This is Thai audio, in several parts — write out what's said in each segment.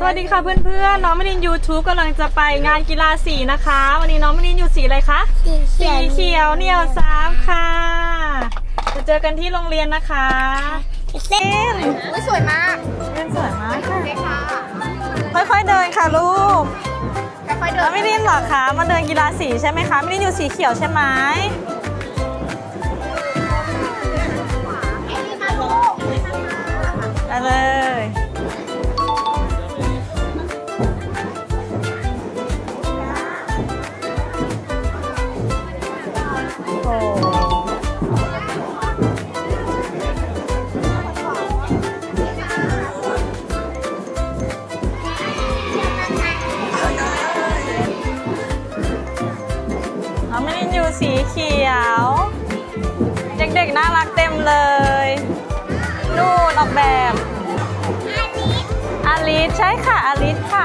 สวัสดีค่ะเพื่อนๆ น้องไม่ดิน YouTube กำลังจะไปงานกีฬาสีนะคะ วันนี้น้องไม่ดินอยู่สีอะไรคะสีเขีสียวเขียวเหนียวสามค่ะจะเจอกันที่โรงเรียนนะคะเส้นอุ้ยสวยมากเล่นสวยมากค่ะเลยค่ะค่อยๆเดินค่ะลูกค่อยๆเดิน้อนงไม่ดินเหรอคะมาเดินกีฬาสีใช่ไหมคะไม่ดินอยู่สีเขียวใช่ไหม น่ารักเต็มเลย นู่นออกแบบ อาลิสใช่ค่ะ อาลิสค่ะ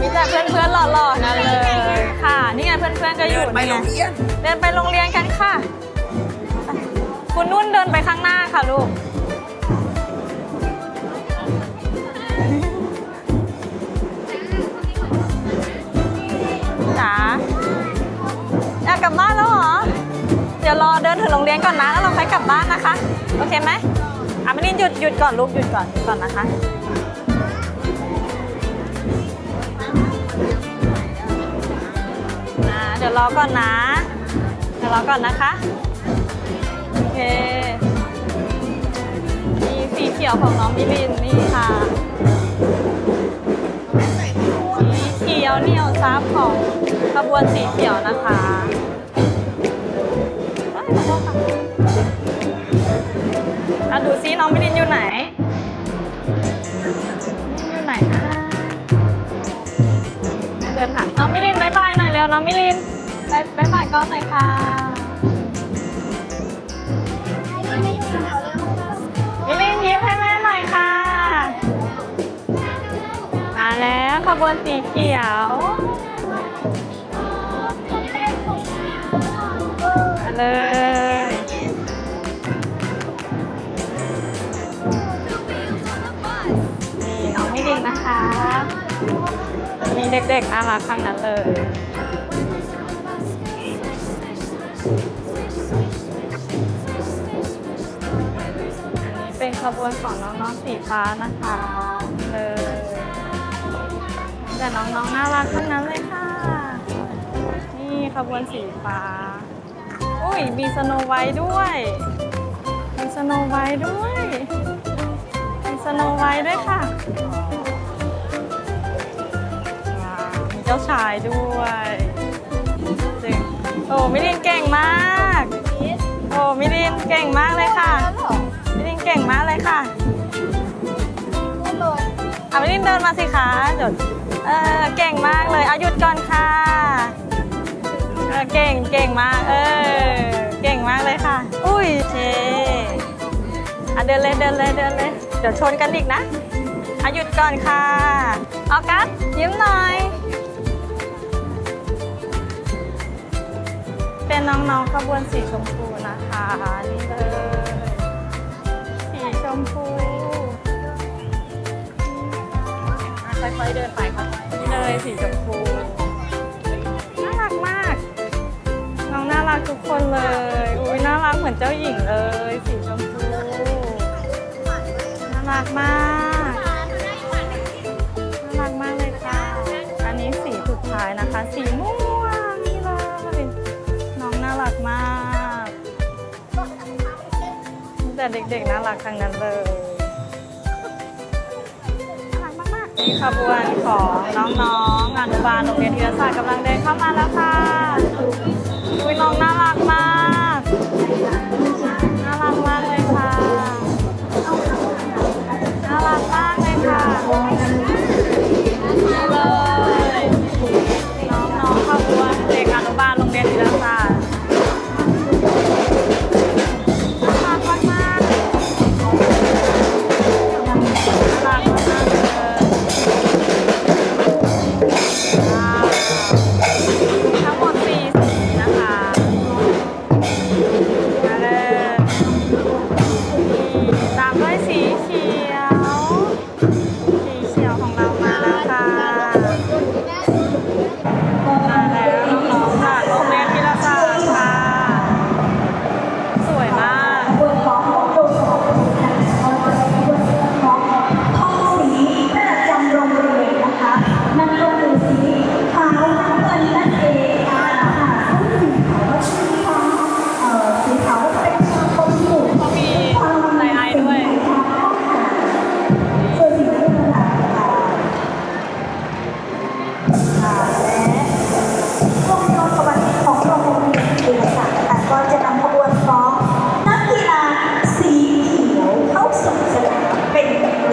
มีแต่เพื่อนๆหล่อๆนั่นเลย ค่ะ นี่ไงเพื่อนๆก็อยู่นี่ไงเดินไปโรงเรียนกันค่ะ คุณนุ่นเดินไปข้างหน้าค่ะลูก จ๋าอยากกลับบ้านแล้วเหรอ เดี๋ยวรอเดินถึงโรงเรียนก่อนนะ แล้วเราค่อยกลับบ้านนะคะ โอเคไหมอะไม่นินหยุดหยุดก่อนลูกหยุดก่อนหยุดก่อนนะคะ เดี๋ยวรอก่อนนะ เดี๋ยวรอก่อนนะคะ โอเค มีสีเขียวของน้องมิลินนี่ค่ะ สีเขียวเหนียวซับของขบวนสีเขียวนะคะเอ้ยขอโทษค่ะอะดูซิน้องมิลินอยู่ไหน ร็วน้องมิลินบายบายบายก็หน่อยค่ะมิลินยิ้มให้แม่หน่อยค่ะ มาแล้วขบวนสีเขียวมาเลยนี่น้องมิลินนะคะมีเด็กๆน่ารักทั้งนั้นเลย ขบวนของน้องๆสีฟ้านะคะเลยแต่น้องๆน่ารักทั้งนั้นเลยค่ะ นี่ขบวนสีฟ้า อุ้ยมีสโนไวท์ด้วย มีสโนไวท์ด้วย มีสโนไวท์ด้วยค่ะมีเจ้าชายด้วยจริงโอ้มิลินเก่งมาก โอ้มิลินเก่งมากเลยค่ะ ก่งมากเลยค่ะอะมิลินเดินมาสิคะเดี๋ยวเออเก่งมากเลยเอาหยุดก่อนค่ะเออเก่งเก่งมาก เออ เก่งมากเลยค่ะ อุ้ยเชอะเดินเลยเดินเลยเดินเลย เดี๋ยวชนกันอีกนะอะหยุดก่อนค่ะออกัสยิ้มหน่อย เป็นน้องๆขบวนสีชมพูนะคะนี่เลย มพูอะค่อยๆเดินไปค่ะนี่เลยสีชมพู น่ารักมาก น้องน่ารักทุกคนเลย อุ้ยน่ารักเหมือนเจ้าหญิงเลย สีชมพู น่ารักมาก แต่เด็กๆน่ารักทั้งนั้นเลยนี่ขบวนของน้องๆอนุบาลโรงเรียนธีรศาสตร์กำลังเดินเข้ามาแล้วค่ะอุ้ยน้องน่ารักมาก น่ารักมากเลยค่ะ น่ารักมากเลยค่ะ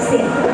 gracias.